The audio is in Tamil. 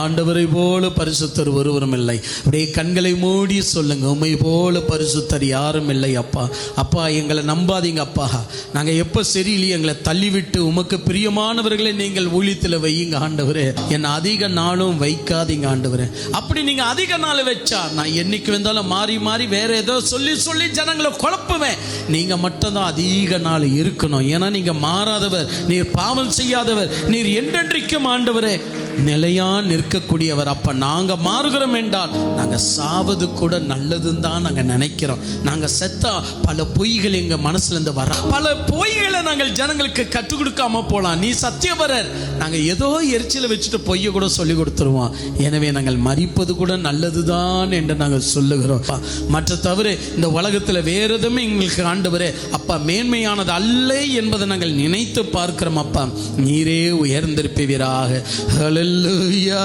ஆண்டவரை போல பரிசுத்தர் ஒருவரும் இல்லை. அப்படியே கண்களை மூடி சொல்லுங்க உண்மை போல பரிசுத்தர் யாரும் இல்லை அப்பா. அப்பா எங்களை நம்பாதீங்க அப்பா. நாங்கள் எப்போ சரியில்லையே எங்களை தள்ளிவிட்டு உமக்கு பிரியமானவர்களை நீங்கள் ஊழியத்தில் வையுங்க ஆண்டவர். என்னை அதிக நாளும் வைக்காதீங்க ஆண்டவர். அப்படி நீங்க அதிக நாள் வச்சா நான் என்னைக்கு வந்தாலும் மாறி மாறி வேற ஏதோ சொல்லி சொல்லி ஜனங்களை குழப்புவேன். நீங்க மட்டும்தான் அதிக நாள் இருக்கணும். ஏன்னா நீங்க மாறாதவர் நீர் பாவம் செய்யாதவர் நீர் என்றென்றைக்கும் ஆண்டவரே. நிலையா நிற்கக்கூடியவர். அப்ப நாங்க மாறுகிறோம் என்றால் நாங்க சாவது கூட நல்லதுன்னு தான் நாங்க நினைக்கிறோம். நாங்க செத்தா பல பொய்கள் எங்க மனசுல இருந்து வர பல பொய்களை நாங்கள் ஜனங்களுக்கு கற்றுக் கொடுக்காம போலாம். நீ சத்தியபரர் நாங்க ஏதோ எரிச்சல வச்சுட்டு பொய்ய கூட சொல்லி கொடுத்துருவோம். எனவே நாங்கள் மறிப்பது கூட நல்லதுதான் என்று நாங்கள் சொல்லுகிறோம். அப்பா, மற்ற தவிர இந்த உலகத்துல வேற எதுவுமே எங்களுக்கு ஆண்டவரே அப்பா மேன்மையானது அல்ல என்பதை நாங்கள் நினைத்து பார்க்கிறோம் அப்பா. நீரே உயர்ந்திருப்பீராக. Hallelujah.